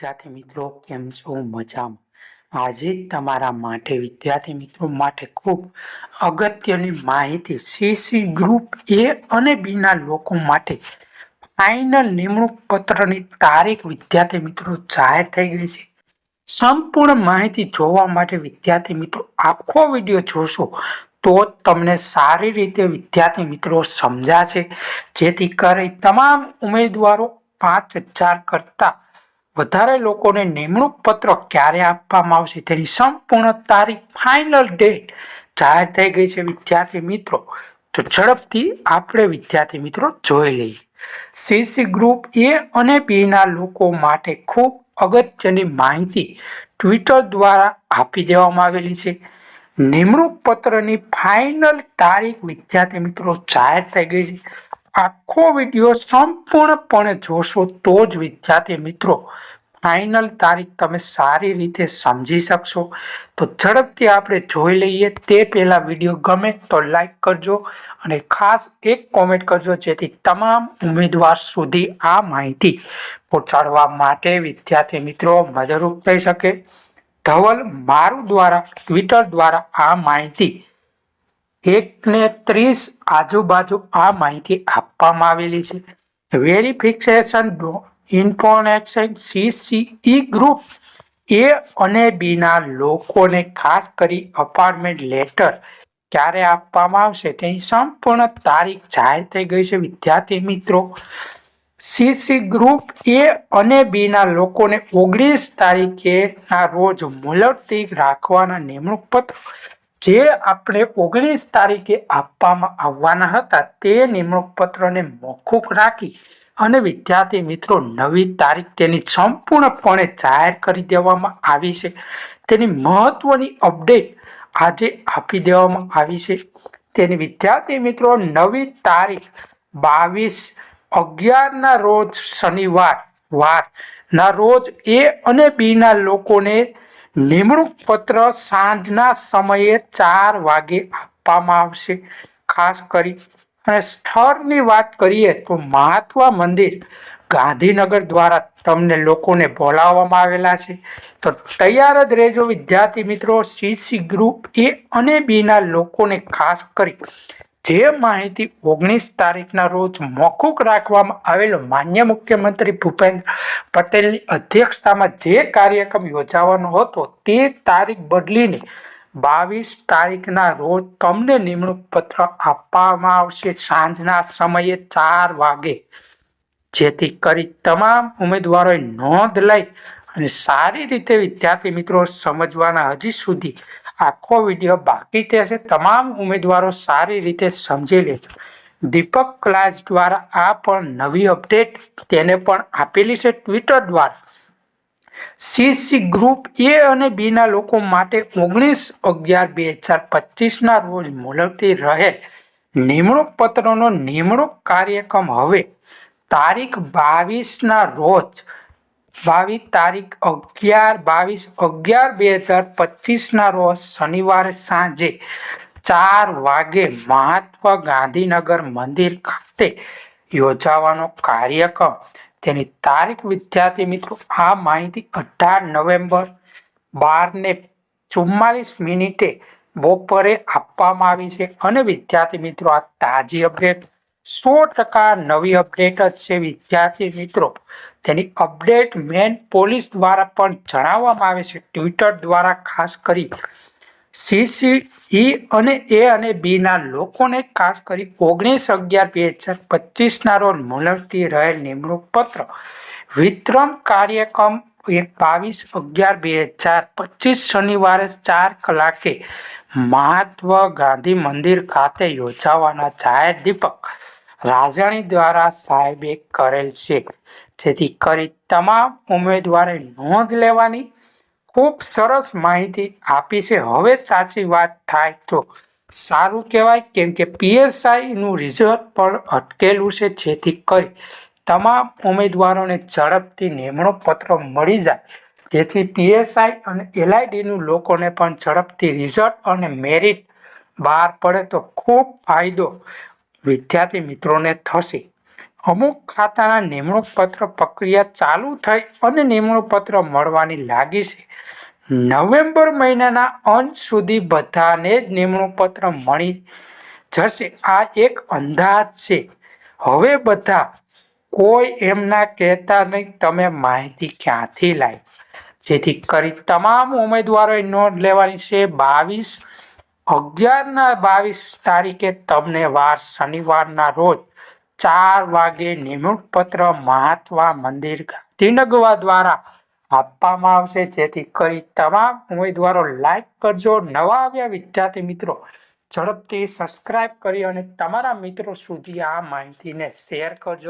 વિદ્યાર્થી મિત્રો, કેમ છો? મજામાં? આજે તમારા માટે વિદ્યાર્થી મિત્રો માટે ખૂબ અગત્યની માહિતી સીસી ગ્રુપ એ અને બીના લોકો માટે ફાઇનલ નિમણૂક પત્રની તારીખ વિદ્યાર્થી મિત્રો જાહેર થઈ ગઈ છે. સંપૂર્ણ માહિતી જોવા માટે વિદ્યાર્થી મિત્રો આખો વીડિયો જોશો તો તમને સારી રીતે વિદ્યાર્થી મિત્રો સમજાશે. જેથી કરી તમામ ઉમેદવારો પાંચ હજાર કરતાં વધારે લોકોને નિમણૂક પત્ર ક્યારે આપવામાં આવશે? તેની સંપૂર્ણ તારીખ ફાઇનલ ડેટ જાહેર થઈ ગઈ છે વિદ્યાર્થી મિત્રો. તો ઝડપથી આપણે વિદ્યાર્થી મિત્રો જોઈ લઈએ. સીસી ગ્રુપ એ અને બીના લોકો માટે ખૂબ અગત્યની માહિતી ટ્વિટર દ્વારા આપી દેવામાં આવેલી છે. નિમણૂક પત્રની ફાઇનલ તારીખ વિદ્યાર્થી મિત્રો જાહેર થઈ ગઈ છે. આખો વીડિયો સંપૂર્ણપણે જોશો તો જ વિદ્યાર્થી મિત્રો ફાઇનલ તારીખ તમે સારી રીતે સમજી શકશો. તો ઝડપથી આપણે જોઈ લઈએ તે પહેલાં વીડિયો ગમે તો લાઈક કરજો અને ખાસ એક કોમેન્ટ કરજો જેથી તમામ ઉમેદવાર સુધી આ માહિતી પહોંચાડવા માટે વિદ્યાર્થી મિત્રો મદદરૂપ થઈ શકે. ધવલ મારું દ્વારા ટ્વિટર દ્વારા આ માહિતી એકને ત્રીસ આજુબાજુ આ માહિતી આપવામાં આવેલી છે. Verification information CCE group A અને બીના લોકોને ખાસ કરી અપાર્ટમેન્ટ લેટર ક્યારે આપવામાં આવશે તેની સંપૂર્ણ તારીખ જાહેર થઈ ગઈ છે. વિદ્યાર્થી મિત્રો સીસી ગ્રુપ એ અને બીના લોકોને ઓગણીસ તારીખેના રોજ મુલતવી રાખવાના નિમણૂક પત્ર જે આપણે ઓગણીસ તારીખે આપવામાં આવવાના હતા તે નિમણૂક પત્રને મોકૂફ રાખી અને વિદ્યાર્થી મિત્રો નવી તારીખ તેની સંપૂર્ણપણે જાહેર કરી દેવામાં આવી છે. તેની મહત્વની અપડેટ આજે આપી દેવામાં આવી છે. તેની વિદ્યાર્થી મિત્રો નવી તારીખ બાવીસ અગિયારના રોજ શનિવાર વારના રોજ એ અને બીના લોકોને નિમણૂક પત્ર સાંજના સમયે ચાર વાગે આપવામાં આવશે. ખાસ કરી અને સ્થળની વાત કરીએ તો મહાત્મા મંદિર ગાંધીનગર દ્વારા તમને લોકોને બોલાવવામાં આવેલા છે. તો તૈયાર જ રહેજો વિદ્યાર્થી મિત્રો. સીસી ગ્રુપ એ અને બીના લોકોને ખાસ કરી જે માહિતી ઓગણીસ તારીખના રોજ મોકૂફ રાખવામાં આવેલો માન્ય મુખ્યમંત્રી ભૂપેન્દ્ર પટેલની અધ્યક્ષતામાં જે કાર્યક્રમ યોજાવાનો હતો તે તારીખ બદલીને બાવીસ તારીખના રોજ તમને નિમણૂક પત્ર આપવામાં આવશે. સાંજના સમયે ચાર વાગે. જેથી કરી તમામ ઉમેદવારોએ નોંધ લઈ અને સારી રીતે વિદ્યાર્થી મિત્રો સમજવાના હજી સુધી આખો વીડિયો બાકી થશે તમામ ઉમેદવારો સારી રીતે સમજી લેજો. દીપક ક્લાસ દ્વારા આ પણ નવી અપડેટ તેને પણ આપેલી છે ટ્વિટર દ્વારા. સીસી ગ્રુપ એ અને બીના લોકો માટે ઓગણીસ અગિયાર બે હજાર પચીસના રોજ મુલતવી રહે. નિમણૂક પત્રનો નિમણૂક કાર્યક્રમ હવે તારીખ બાવીસના રોજ બાવીસ તારીખ અગિયાર, બાવીસ અગિયાર બે હજાર પચીસના રોજ શનિવારે સાંજે ચાર વાગે મહાત્મા ગાંધીનગર મંદિર ખાતે યોજાવાનો કાર્યક્રમ. તેની તારીખ વિદ્યાર્થી મિત્રો, આ માહિતી અઢાર નવેમ્બર બારને ચુમ્માલીસ મિનિટે બપોરે આપવામાં આવી છે. અને વિદ્યાર્થી મિત્રો, આ તાજી અપડેટ સો ટકા નવી અપડેટ જ છે, વિદ્યાર્થી મિત્રો. તેની અપડેટ મેન પોલીસ દ્વારા પણ જણાવવામાં આવે છે. ટ્વિટર દ્વારા ખાસ કરી સીસીઈ અને એ અને બીના લોકોને ખાસ કરી ઓગણીસ અગિયાર બે હજાર પચીસના રોજ મુલતવી રહેલ નિમણૂક પત્ર. વિતરણ કાર્યક્રમ એક બાવીસ અગિયાર બે હજાર પચીસ શનિવારે ચાર કલાકે મહાત્મા ગાંધી મંદિર ખાતે યોજાવાના જાહેર દીપક રાજાણી દ્વારા સાહેબે કરેલ છે. જેથી કરી તમામ ઉમેદવારે નોંધ લેવાની ખૂબ સરસ માહિતી આપી છે. હવે સાચી વાત થાય તો સારું કહેવાય, કેમ કે પીએસઆઈનું રિઝલ્ટ પણ અટકેલું છે. જેથી કરી તમામ ઉમેદવારોને ઝડપથી નિમણૂક પત્ર મળી જાય. જેથી પીએસઆઈ અને એલઆઈડીનું લોકોને પણ ઝડપથી રિઝલ્ટ અને મેરિટ બહાર પડે તો ખૂબ ફાયદો વિદ્યાર્થી મિત્રોને થશે. અમુક ખાતાના નિમણૂક પત્ર પ્રક્રિયા ચાલુ થઈ અને નિમણૂક પત્ર મળવાની લાગી છે. નવેમ્બર મહિનાના અંત સુધી બધાને જ નિમણૂક પત્ર મળી જશે. આ એક અંદાજ છે. હવે બધા, કોઈ એમના કહેતા નહીં, તમે માહિતી ક્યાંથી લાવી જેથી કરી તમામ ઉમેદવારોએ નોંધ લેવાની છે. બાવીસ અગિયારના બાવીસ તારીખે તમને વાર શનિવારના રોજ ચાર વાગે નિમણૂક પત્ર મહાત્મા મંદિર ગાંધીનગર દ્વારા આપવામાં આવશે. જેથી કરી તમામ ઉમેદવારો લાઈક કરજો. નવા આવ્યા વિદ્યાર્થી મિત્રો, ઝડપથી સબસ્ક્રાઇબ કરી અને તમારા મિત્રો સુધી આ માહિતીને શેર કરજો.